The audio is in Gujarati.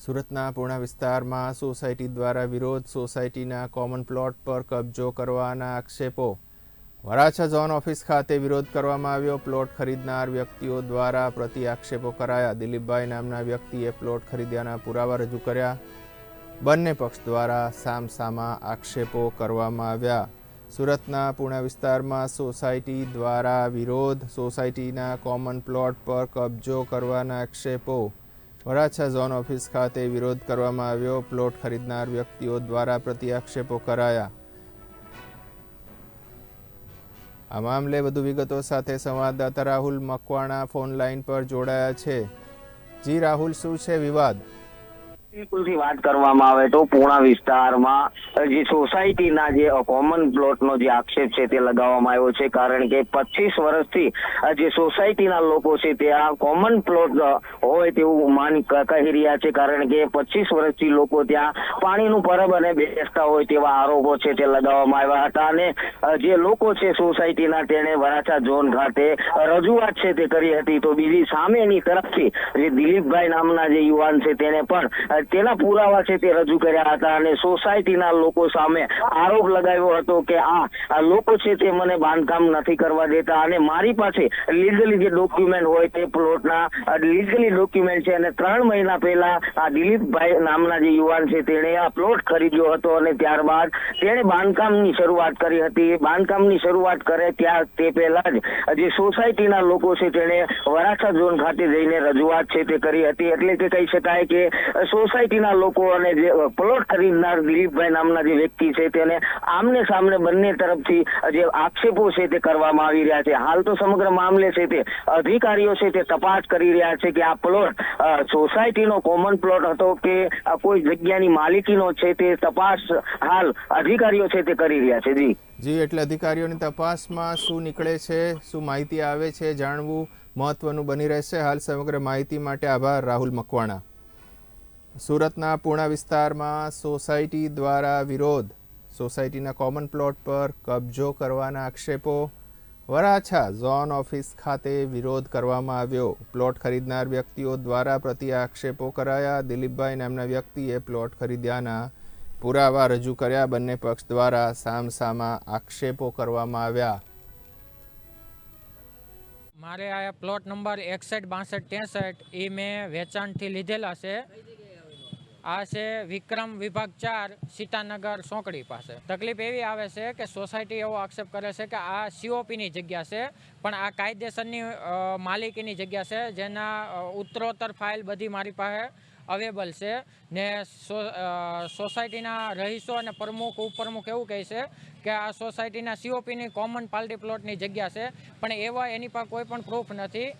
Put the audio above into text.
સુરતના પૂર્ણા વિસ્તારમાં સોસાયટી દ્વારા વિરોધ, સોસાયટીના કોમન પ્લોટ પર કબજો કરવાના આક્ષેપો. વરાછા ઝોન ઓફિસ ખાતે વિરોધ કરવામાં આવ્યો. પ્લોટ ખરીદનાર વ્યક્તિઓ દ્વારા પ્રતિ આક્ષેપો કરાયા. દિલીપભાઈ નામના વ્યક્તિએ પ્લોટ ખરીદ્યાના પુરાવા રજૂ કર્યા. બંને પક્ષ દ્વારા સામસામા આક્ષેપો કરવામાં આવ્યા. સુરતના પૂર્ણા વિસ્તારમાં સોસાયટી દ્વારા વિરોધ, સોસાયટીના કોમન પ્લોટ પર કબજો કરવાના આક્ષેપો. વરાછા ઝોન ઓફિસ ખાતે વિરોધ કરવામાં આવ્યો. પ્લોટ ખરીદનાર વ્યક્તિઓ દ્વારા પ્રતિ આક્ષેપો કરાયા. આ મામલે વધુ વિગતો સાથે સંવાદદાતા રાહુલ મકવાણા ફોન લાઈન પર જોડાયા છે. જી રાહુલ, શું છે વિવાદ? બિલકુલથી વાત કરવામાં આવે તો પૂણા વિસ્તારમાં જે સોસાયટીના જે કોમન પ્લોટનો જે આક્ષેપ છે તે લગાવવામાં આવ્યો છે. કારણ કે પચીસ વર્ષથી જે સોસાયટીના લોકો છે તે આ કોમન પ્લોટ હોય તેવું માન કહી રહ્યા છે. કારણ કે પચીસ વર્ષથી લોકો ત્યાં પાણીનું પરબ અને બેસતા હોય તેવા આરોપો છે તે લગાવવામાં આવ્યા હતા. અને જે લોકો છે સોસાયટીના તેણે વરાછા ઝોન ખાતે રજૂઆત છે તે કરી હતી. તો બીજી સામેની તરફથી જે દિલીપભાઈ નામના જે યુવાન છે તેને પણ તેના પુરાવા છે તે રજૂ કર્યા હતા અને સોસાયટીના લોકો સામે આરોપ લગાવ્યો હતો કે આ લોકો છે તે મને બાંધકામ નથી કરવા દેતા અને મારી પાસે લીગલી જે ડોક્યુમેન્ટ હોય તે પ્લોટના લીગલી ડોક્યુમેન્ટ છે અને ત્રણ મહિના પહેલા આ દિલીપભાઈ નામના જે યુવાન છે તેણે આ પ્લોટ ખરીદ્યો હતો અને ત્યારબાદ તેણે બાંધકામની શરૂઆત કરી હતી. બાંધકામની શરૂઆત કરે ત્યાં તે પહેલા જ જે સોસાયટીના લોકો છે તેણે વરાછા ઝોન ખાતે જઈને રજૂઆત છે તે કરી હતી. એટલે કે કહી શકાય કે સોસાયટીના લોકો અને જે પ્લોટ ખરીદનાર દિલીપભાઈ નામના જે વ્યક્તિ છે તેને આમને સામને બંને તરફથી જે આક્ષેપો છે તે કરવામાં આવી રહ્યા છે. હાલ તો સમગ્ર મામલે છે તે અધિકારીઓ છે તે તપાસ કરી રહ્યા છે કે આ પ્લોટ સોસાયટીનો કોમન પ્લોટ હતો કે કોઈ જગ્યાની માલિકીનો છે તે તપાસ હાલ અધિકારીઓ છે તે કરી રહ્યા છે. જી. જી, એટલે અધિકારીઓની તપાસમાં શું નીકળે છે, શું માહિતી આવે છે, જાણવું મહત્વનું બની રહેશે. હાલ સમગ્ર માહિતી માટે આભાર, રાહુલ મકવાણા. સુરતના પૂર્ણા વિસ્તારમાં સોસાયટી દ્વારા વિરોધ. સોસાયટીના કોમન પ્લોટ પર કબજો કરવાના આક્ષેપો. વરાછા ઝોન ઓફિસ ખાતે વિરોધ કરવામાં આવ્યો. પ્લોટ ખરીદનાર વ્યક્તિઓ દ્વારા પ્રતિ આક્ષેપો કરાયા. દિલીપભાઈ નામના વ્યક્તિએ પ્લોટ ખરીદ્યાના પુરાવા રજૂ કર્યા. બંને પક્ષ દ્વારા સામસામા આક્ષેપો કરવામાં આવ્યા. મારે આ પ્લોટ નંબર એકસઠ, બાસઠ, ત્રેસઠ એ મેં વેચાણથી લીધેલા છે. આ છે વિક્રમ વિભાગ ચાર, સીતાનગર સોંકડી પાસે. તકલીફ એવી આવે છે કે સોસાયટી એવો આક્ષેપ કરે છે કે આ સીઓપીની જગ્યા છે, પણ આ કાયદેસરની માલિકીની જગ્યા છે, જેના ઉત્તરોત્તર ફાઇલ બધી મારી પાસે અવેલેબલ છે. ને સોસાયટીના રહીશો અને પ્રમુખ, ઉપપ્રમુખ એવું કહે છે કે આ સોસાયટીના સીઓપીની કોમન પાર્ટી પ્લોટની જગ્યા છે, પણ એવા એની પાસે કોઈ પણ પ્રૂફ નથી.